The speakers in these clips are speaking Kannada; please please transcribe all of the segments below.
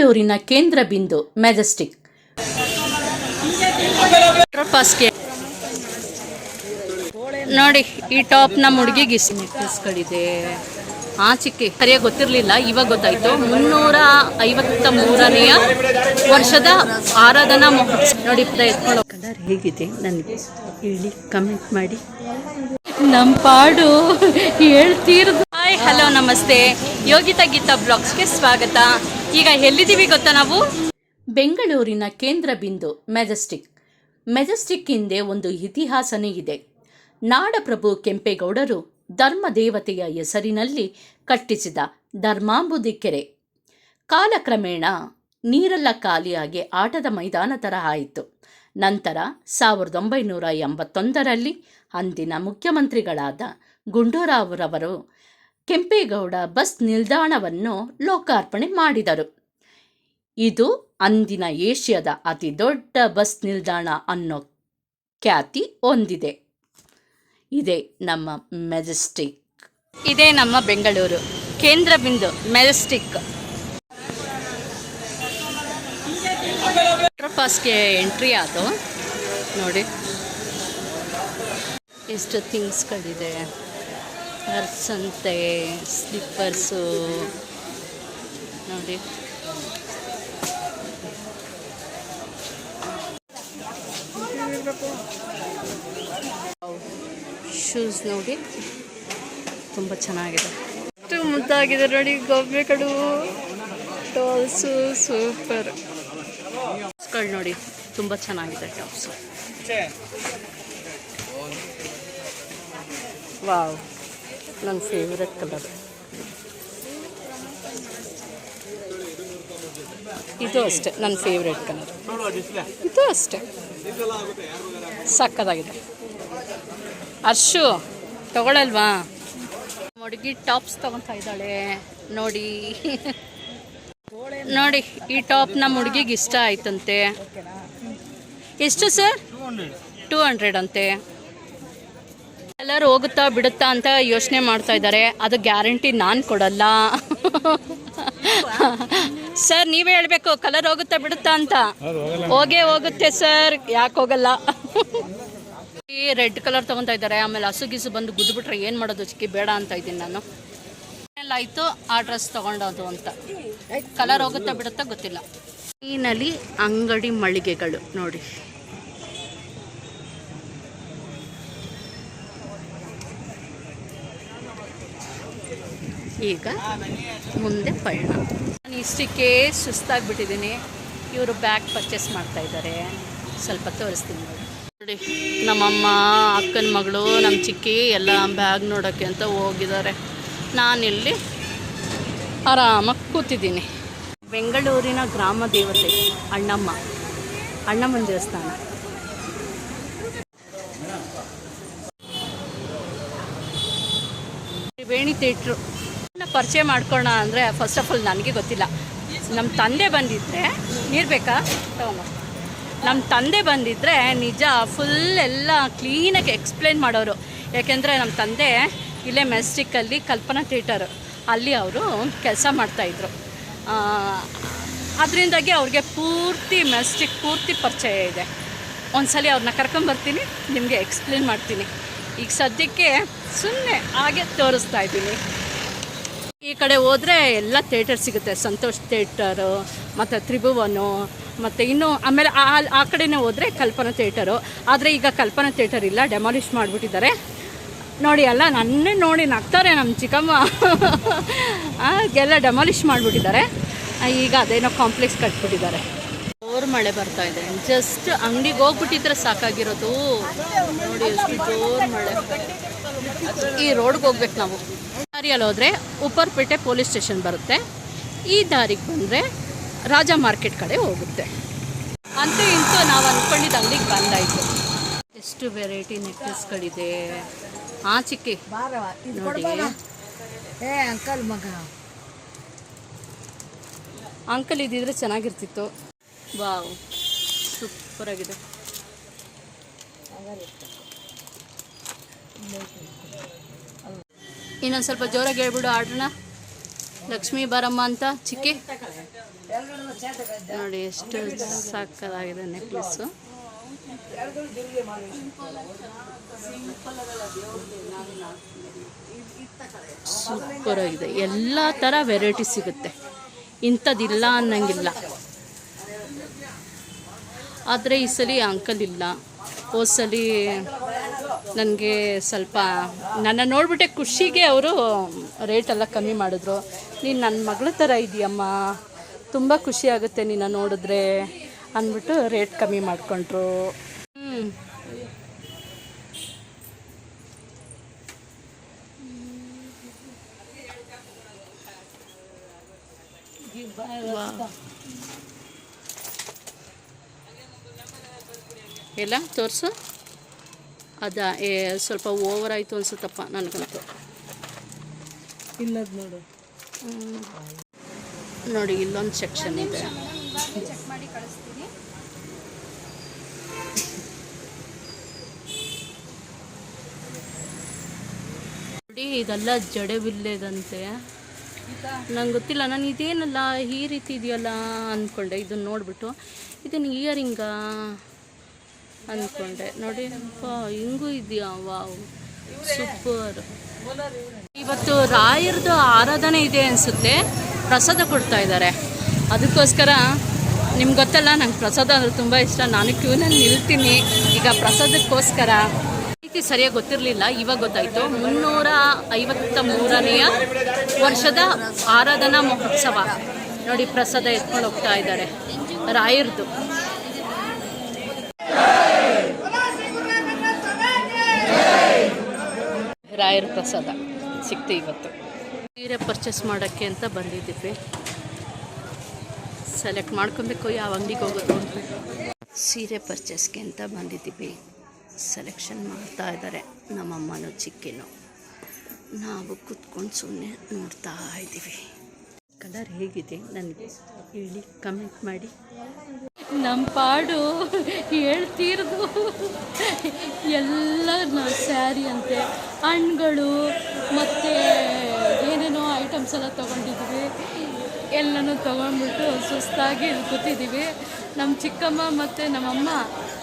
ಬೆಂಗಳೂರಿನ ಕೇಂದ್ರ ಬಿಂದು ಮೆಜೆಸ್ಟಿಕ್. ನೋಡಿ ಈ ಟಾಪ್ ನಮ್ಮ ಹುಡುಗಿಗೆ ನೆಕ್ಲೆಸ್ಗಳಿದೆ ಆ ಚಿಕ್ಕಿ ಸರಿಯಾಗಿ ಗೊತ್ತಿರಲಿಲ್ಲ ಇವಾಗ ಗೊತ್ತಾಯ್ತು. ಮುನ್ನೂರ ಐವತ್ತ ಮೂರನೆಯ ವರ್ಷದ ಆರಾಧನಾ ಮಹೋತ್ಸವ. ನೋಡಿ ಎತ್ಕೊಳ್ಳೋ ಕಲರ್ ಹೇಗಿದೆ? ನನಗೆ ಹೇಳಿ ಕಮೆಂಟ್ ಮಾಡಿ. ನಮ್ಮ ಪಾಡು ಹೇಳ್ತೀರ್ದು. ಹಾಯ್, ಹಲೋ, ನಮಸ್ತೆ. ಯೋಗಿತಾ ಗೀತಾ ಬ್ಲಾಗ್ಸ್ಗೆ ಸ್ವಾಗತ. ಈಗ ಎಲ್ಲಿದ್ದೀವಿ ಗೊತ್ತಾ ನಾವು? ಬೆಂಗಳೂರಿನ ಕೇಂದ್ರ ಬಿಂದು, ಮೆಜೆಸ್ಟಿಕ್. ಮೆಜೆಸ್ಟಿಕ್ ಹಿಂದೆ ಒಂದು ಇತಿಹಾಸನೇ ಇದೆ. ನಾಡಪ್ರಭು ಕೆಂಪೇಗೌಡರು ಧರ್ಮದೇವತೆಯ ಹೆಸರಿನಲ್ಲಿ ಕಟ್ಟಿಸಿದ ಧರ್ಮಾಂಬುದಿ ಕೆರೆ ಕಾಲಕ್ರಮೇಣ ನೀರೆಲ್ಲ ಖಾಲಿಯಾಗಿ ಆಟದ ಮೈದಾನ ಥರ ಆಯಿತು. ನಂತರ ಸಾವಿರದ ಒಂಬೈನೂರ ಎಂಬತ್ತೊಂದರಲ್ಲಿ ಅಂದಿನ ಮುಖ್ಯಮಂತ್ರಿಗಳಾದ ಗುಂಡೂರಾವ್ರವರು ಕೆಂಪೇಗೌಡ ಬಸ್ ನಿಲ್ದಾಣವನ್ನು ಲೋಕಾರ್ಪಣೆ ಮಾಡಿದರು. ಇದು ಅಂದಿನ ಏಷ್ಯಾದ ಅತಿ ದೊಡ್ಡ ಬಸ್ ನಿಲ್ದಾಣ ಅನ್ನೋ ಖ್ಯಾತಿ ಹೊಂದಿದೆ. ಇದೇ ನಮ್ಮ ಮೆಜೆಸ್ಟಿಕ್. ಇದೇ ನಮ್ಮ ಬೆಂಗಳೂರು. ಕೇಂದ್ರ ಬಿಂದು ಮೆಜೆಸ್ಟಿಕ್. ಪಾಸ್ಗೆ ಎಂಟ್ರಿ ಆದ ನೋಡಿ. ಎಷ್ಟು ಥಿಂಗ್ಸ್ಗಳಿದೆ ಪರ್ಸಂತೆ ಸ್ಲಿಪ್ಪರ್ಸು ನೋಡಿ. ಶೂಸ್ ನೋಡಿ. ತುಂಬ ಚೆನ್ನಾಗಿದೆ. ಎಷ್ಟು ಮುದ್ದಾಗಿದೆ ನೋಡಿ ಗೊಂಬೆಗಳು ಟಾಲ್ಸು ಸೂಪರ್ ಟಾಪ್ಸ್ಗಳು ನೋಡಿ ತುಂಬ ಚೆನ್ನಾಗಿದೆ ಟಾಪ್ಸು ವಾವ್ ನನ್ನ ಫೇವ್ರೆಟ್ ಕಲರ್ ಇದು ಅಷ್ಟೆ ನನ್ನ ಫೇವ್ರೆಟ್ ಕಲರ್ ಇದು ಅಷ್ಟೆ. ಸಕ್ಕದಾಗಿದೆ. ಅರ್ಶು ತಗೊಳಲ್ವಾ? ಹುಡುಗಿ ಟಾಪ್ಸ್ ತಗೊತಾ ಇದ್ದಾಳೆ. ನೋಡಿ. ನೋಡಿ ಈ ಟಾಪ್ ನಮ್ಮ ಹುಡುಗಿಗೆ ಇಷ್ಟ ಆಯ್ತಂತೆ. ಎಷ್ಟು ಸರ್? ಟೂ ಹಂಡ್ರೆಡ್ ಅಂತೆ. ಕಲರ್ ಹೋಗುತ್ತಾ ಬಿಡುತ್ತಾ ಅಂತ ಯೋಚನೆ ಮಾಡ್ತಾ ಇದ್ದಾರೆ. ಅದು ಗ್ಯಾರಂಟಿ ನಾನು ಕೊಡಲ್ಲ. ಸರ್, ನೀವೇ ಹೇಳಬೇಕು, ಕಲರ್ ಹೋಗುತ್ತಾ ಬಿಡುತ್ತಾ ಅಂತ. ಹೋಗೇ ಹೋಗುತ್ತೆ ಸರ್, ಯಾಕೆ ಹೋಗಲ್ಲ. ರೆಡ್ ಕಲರ್ ತಗೊತಾ ಇದ್ದಾರೆ. ಆಮೇಲೆ ಹಸುಗಿಸು ಬಂದು ಗುದ್ದುಬಿಟ್ರೆ ಏನು ಮಾಡೋದು? ಚಿಕ್ಕಿ ಬೇಡ ಅಂತ ಇದ್ದೀನಿ ನಾನು. ಆಯಿತು, ಆ ಡ್ರೆಸ್ ತೊಗೊಂಡೋದು ಅಂತ. ಕಲರ್ ಹೋಗುತ್ತಾ ಬಿಡುತ್ತಾ ಗೊತ್ತಿಲ್ಲ. ಮೀನಲ್ಲಿ ಅಂಗಡಿ ಮಳಿಗೆಗಳು ನೋಡಿ. ಈಗ ಮುಂದೆ ಪಯಣ ನಾನು ಇಷ್ಟಕ್ಕೆ ಸುಸ್ತಾಗ್ಬಿಟ್ಟಿದ್ದೀನಿ. ಇವರು ಬ್ಯಾಗ್ ಪರ್ಚೇಸ್ ಮಾಡ್ತಾ ಇದ್ದಾರೆ. ಸ್ವಲ್ಪ ತೋರಿಸ್ತೀನಿ ನೋಡಿ. ನೋಡಿ, ನಮ್ಮಮ್ಮ, ಅಕ್ಕನ ಮಗಳು, ನಮ್ಮ ಚಿಕ್ಕಿ ಎಲ್ಲ ಬ್ಯಾಗ್ ನೋಡೋಕ್ಕೆ ಅಂತ ಹೋಗಿದ್ದಾರೆ. ನಾನಿಲ್ಲಿ ಆರಾಮಾಗಿ ಕೂತಿದ್ದೀನಿ. ಬೆಂಗಳೂರಿನ ಗ್ರಾಮ ದೇವತೆ, ಅಣ್ಣಮ್ಮ. ಅಣ್ಣಮ್ಮನ ದೇವಸ್ಥಾನ. ವೇಣಿ ಥಿಯೇಟ್ರು ಪರಿಚಯ ಮಾಡ್ಕೋಣ ಅಂದರೆ ಫಸ್ಟ್ ಆಫ್ ಆಲ್ ನನಗೆ ಗೊತ್ತಿಲ್ಲ. ನಮ್ಮ ತಂದೆ ಬಂದಿದ್ದರೆ ನೀರು ಬೇಕಾ? ತಗೊಂಬ. ನಮ್ಮ ತಂದೆ ಬಂದಿದ್ದರೆ ನಿಜ ಫುಲ್ ಎಲ್ಲ ಕ್ಲೀನಾಗಿ ಎಕ್ಸ್ಪ್ಲೇನ್ ಮಾಡೋರು. ಯಾಕೆಂದರೆ ನಮ್ಮ ತಂದೆ ಇಲ್ಲೇ ಮೆಸ್ಟಿಕ್ಕಲ್ಲಿ ಕಲ್ಪನಾ ಥಿಯೇಟರ್ ಅಲ್ಲಿ ಅವರು ಕೆಲಸ ಮಾಡ್ತಾಯಿದ್ರು ಅದರಿಂದಾಗಿ ಅವ್ರಿಗೆ ಪೂರ್ತಿ ಮೆಸ್ಟಿಕ್ ಪೂರ್ತಿ ಪರಿಚಯ ಇದೆ. ಒಂದ್ಸಲಿ ಅವ್ರನ್ನ ಕರ್ಕೊಂಬರ್ತೀನಿ ನಿಮಗೆ ಎಕ್ಸ್ಪ್ಲೇನ್ ಮಾಡ್ತೀನಿ. ಈಗ ಸದ್ಯಕ್ಕೆ ಸುಮ್ಮನೆ ಹಾಗೆ ತೋರಿಸ್ತಾ ಇದ್ದೀನಿ. ಈ ಕಡೆ ಹೋದರೆ ಎಲ್ಲ ಥಿಯೇಟರ್ ಸಿಗುತ್ತೆ. ಸಂತೋಷ್ ಥಿಯೇಟರು, ಮತ್ತು ತ್ರಿಭುವನು, ಮತ್ತು ಇನ್ನು ಆಮೇಲೆ ಆ ಆ ಕಡೆನೇ ಹೋದರೆ ಕಲ್ಪನಾ ಥಿಯೇಟರು. ಆದರೆ ಈಗ ಕಲ್ಪನಾ ಥಿಯೇಟರ್ ಇಲ್ಲ, ಡೆಮಾಲಿಷ್ ಮಾಡಿಬಿಟ್ಟಿದ್ದಾರೆ. ನೋಡಿ ಅಲ್ಲ, ನನ್ನೇ ನೋಡಿ ನಗ್ತಾರೆ ನಮ್ಮ ಚಿಕ್ಕಮ್ಮ. ಎಲ್ಲ ಡೆಮಾಲಿಷ್ ಮಾಡಿಬಿಟ್ಟಿದ್ದಾರೆ. ಈಗ ಅದೇನೋ ಕಾಂಪ್ಲೆಕ್ಸ್ ಕಟ್ಬಿಟ್ಟಿದ್ದಾರೆ. ಜೋರು ಮಳೆ ಬರ್ತಾ ಇದೆ. ಜಸ್ಟ್ ಅಂಗಡಿಗೆ ಹೋಗ್ಬಿಟ್ಟಿದ್ರೆ ಸಾಕಾಗಿರೋದು. ನೋಡಿ, ಎಷ್ಟು ಜೋರು ಮಳೆ. ಈ ರೋಡ್ಗೆ ಹೋಗ್ಬೇಕು ನಾವು. ದಾರಿಯಲ್ಲಿ ಹೋದರೆ ಉಪ್ಪರ್ಪೇಟೆ ಪೊಲೀಸ್ ಸ್ಟೇಷನ್ ಬರುತ್ತೆ. ಈ ದಾರಿಗೆ ಬಂದರೆ ರಾಜ ಮಾರ್ಕೆಟ್ ಕಡೆ ಹೋಗುತ್ತೆ. ಅಂತೂ ಇಂತೂ ನಾವು ಅಂದ್ಕೊಂಡಿದ್ದು ಅಲ್ಲಿಗೆ ಬಂದಾಯಿತು ಎಷ್ಟು ವೆರೈಟಿ ನೆಕ್ಲೆಸ್ಗಳಿದೆ. ಆ ಚಿಕ್ಕಿ ನೋಡಿ. ಏ ಅಂಕಲ್ ಮಗ. ಅಂಕಲ್ ಇದ್ದಿದ್ರೆ ಚೆನ್ನಾಗಿರ್ತಿತ್ತು. ವಾವ್ ಸೂಪರ್ ಆಗಿದೆ. ಇನ್ನೊಂದು ಸ್ವಲ್ಪ ಜೋರಾಗಿ ಹೇಳ್ಬಿಡು ಆರ್ಡ್ರನ್ನ. ಲಕ್ಷ್ಮೀ ಬಾರಮ್ಮ ಅಂತ, ಚಿಕ್ಕಿ. ನೋಡಿ ಎಷ್ಟು ಸಾಕಾಗಿದೆ ನೆಕ್ಲೆಸ್ಸು ಸೂಪರ್ ಆಗಿದೆ. ಎಲ್ಲ ಥರ ವೆರೈಟಿ ಸಿಗುತ್ತೆ. ಇಂಥದ್ದಿಲ್ಲ ಅನ್ನಂಗಿಲ್ಲ. ಆದರೆ ಈ ಸಲ ಅಂಕಲ್ ಇಲ್ಲ. ಹೋದ ಸಲ ನನಗೆ ಸ್ವಲ್ಪ ನನ್ನ ನೋಡಿಬಿಟ್ಟೆ ಖುಷಿಗೆ ಅವರು ರೇಟೆಲ್ಲ ಕಮ್ಮಿ ಮಾಡಿದ್ರು. ನೀನು ನನ್ನ ಮಗಳ ಥರ ಇದೆಯಮ್ಮ. ತುಂಬ ಖುಷಿ ಆಗುತ್ತೆ ನಿನ್ನ ನೋಡಿದ್ರೆ ಅಂದ್ಬಿಟ್ಟು ರೇಟ್ ಕಮ್ಮಿ ಮಾಡಿಕೊಂಡ್ರು. ಎಲ್ಲ ತೋರಿಸು. ಅದ ಏ ಸ್ವಲ್ಪ ಓವರ್ ಆಯಿತು ಅನ್ಸುತ್ತಪ್ಪ ನನಗಂತೂ. ಇಲ್ಲದ ನೋಡು. ನೋಡಿ ಇಲ್ಲೊಂದು ಸೆಕ್ಷನ್ ಇದೆ. ನೋಡಿ ಇದೆಲ್ಲ ಜಡೆಬಿಲ್ಲೆದಂತೆ ನಂಗೆ ಗೊತ್ತಿಲ್ಲ ನಾನು ಇದೇನಲ್ಲ ಈ ರೀತಿ ಇದೆಯಲ್ಲ ಅಂದ್ಕೊಂಡೆ ಇದನ್ನು ನೋಡ್ಬಿಟ್ಟು ಇದನ್ನು ಇಯರಿಂಗಾ ಅಂದ್ಕೊಂಡೆ ನೋಡಿ ಹಿಂಗೂ ಇದೆಯಾ? Wow, super. ಇವತ್ತು ರಾಯರದು ಆರಾಧನೆ ಇದೆ ಅನಿಸುತ್ತೆ. ಪ್ರಸಾದ ಕೊಡ್ತಾ ಇದ್ದಾರೆ. ಅದಕ್ಕೋಸ್ಕರ ನಿಮ್ಗೆ ಗೊತ್ತಲ್ಲ, ನಂಗೆ ಪ್ರಸಾದ ಅಂದರೆ ತುಂಬ ಇಷ್ಟ. ನಾನು ಕ್ಯೂನಲ್ಲಿ ನಿಲ್ತೀನಿ. ಈಗ ಪ್ರಸಾದಕ್ಕೋಸ್ಕರ ರೀತಿ ಸರಿಯಾಗಿ ಗೊತ್ತಿರಲಿಲ್ಲ, ಇವಾಗ ಗೊತ್ತಾಯಿತು. ಮುನ್ನೂರ ಐವತ್ತ ಮೂರನೆಯ ವರ್ಷದ ಆರಾಧನಾ ಮಹೋತ್ಸವ. ನೋಡಿ, ಪ್ರಸಾದ ಎತ್ಕೊಂಡು ಹೋಗ್ತಾ ಇದ್ದಾರೆ. ರಾಯರ್ದು. ರಾಯರ ಪ್ರಸಾದ ಸಿಕ್ತು ಇವತ್ತು. ಸೀರೆ ಪರ್ಚೇಸ್ ಮಾಡೋಕ್ಕೆ ಅಂತ ಬಂದಿದ್ದೀವಿ. ಸೆಲೆಕ್ಟ್ ಮಾಡ್ಕೊಬೇಕು ಯಾವ ಅಂಗಡಿಗೆ ಹೋಗೋದು ಅಂತ. ಸೀರೆ ಪರ್ಚೇಸ್ಗೆ ಅಂತ ಬಂದಿದ್ದೀವಿ. ಸೆಲೆಕ್ಷನ್ ಮಾಡ್ತಾ ಇದ್ದಾರೆ ನಮ್ಮಮ್ಮನೂ ಚಿಕ್ಕೇನು. ನಾವು ಕೂತ್ಕೊಂಡು ಸುಮ್ಮನೆ ನೋಡ್ತಾ ಇದ್ದೀವಿ. ಕಲರ್ ಹೇಗಿದೆ? ನನಗೆ ಹೇಳಿ ಕಮೆಂಟ್ ಮಾಡಿ. ನಮ್ಮ ಪಾಡು ಹೇಳ್ತೀರ್ದು. ಎಲ್ಲ ಸ್ಯಾರಿ ಅಂತೆ ಹಣ್ಗಳು ಮತ್ತು ಏನೇನೋ ಐಟಮ್ಸ್ ಎಲ್ಲ ತೊಗೊಂಡಿದ್ದೀವಿ. ಎಲ್ಲನೂ ತೊಗೊಂಡ್ಬಿಟ್ಟು ಸುಸ್ತಾಗಿ ಕೂತಿದ್ದೀವಿ. ನಮ್ಮ ಚಿಕ್ಕಮ್ಮ ಮತ್ತು ನಮ್ಮಮ್ಮ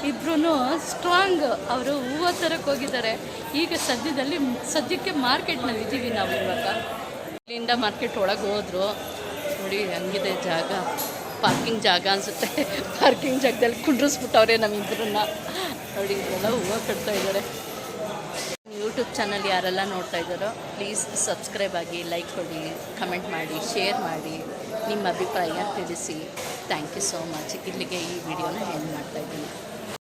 ಇಬ್ಬರೂ ಸ್ಟ್ರಾಂಗ್ ಅವರು ಹೂವು ಥರಕ್ಕೆ ಹೋಗಿದ್ದಾರೆ. ಈಗ ಸದ್ಯದಲ್ಲಿ ಸದ್ಯಕ್ಕೆ ಮಾರ್ಕೆಟ್ನಲ್ಲಿ ಇದ್ದೀವಿ ನಾವು ಇವಾಗ ಇಲ್ಲಿಂದ ಮಾರ್ಕೆಟ್ ಒಳಗೆ ಹೋದ್ರು. ನೋಡಿ, ಹಂಗಿದೆ ಜಾಗ. ಪಾರ್ಕಿಂಗ್ ಜಾಗ ಅನಿಸುತ್ತೆ. ಪಾರ್ಕಿಂಗ್ ಜಾಗದಲ್ಲಿ ಕುಂಡ್ರಿಸ್ಬಿಟ್ಟವ್ರೆ ನಮ್ಮಿಬ್ಬರನ್ನ ನೋಡಿ ಇದೆಲ್ಲ ಹೂವು ಕಟ್ತಾ ಇದ್ದಾರೆ. ಯೂಟ್ಯೂಬ್ ಚಾನಲ್ ಯಾರೆಲ್ಲ ನೋಡ್ತಾ ಇದ್ದಾರೋ ಪ್ಲೀಸ್ ಸಬ್ಸ್ಕ್ರೈಬ್ ಆಗಿ ಲೈಕ್ ಕೊಡಿ ಕಮೆಂಟ್ ಮಾಡಿ ಶೇರ್ ಮಾಡಿ. ನಿಮ್ಮ ಅಭಿಪ್ರಾಯ ತಿಳಿಸಿ. ಥ್ಯಾಂಕ್ ಯು ಸೋ ಮಚ್ ಇಲ್ಲಿಗೆ ಈ ವಿಡಿಯೋನ ಎಂಡ್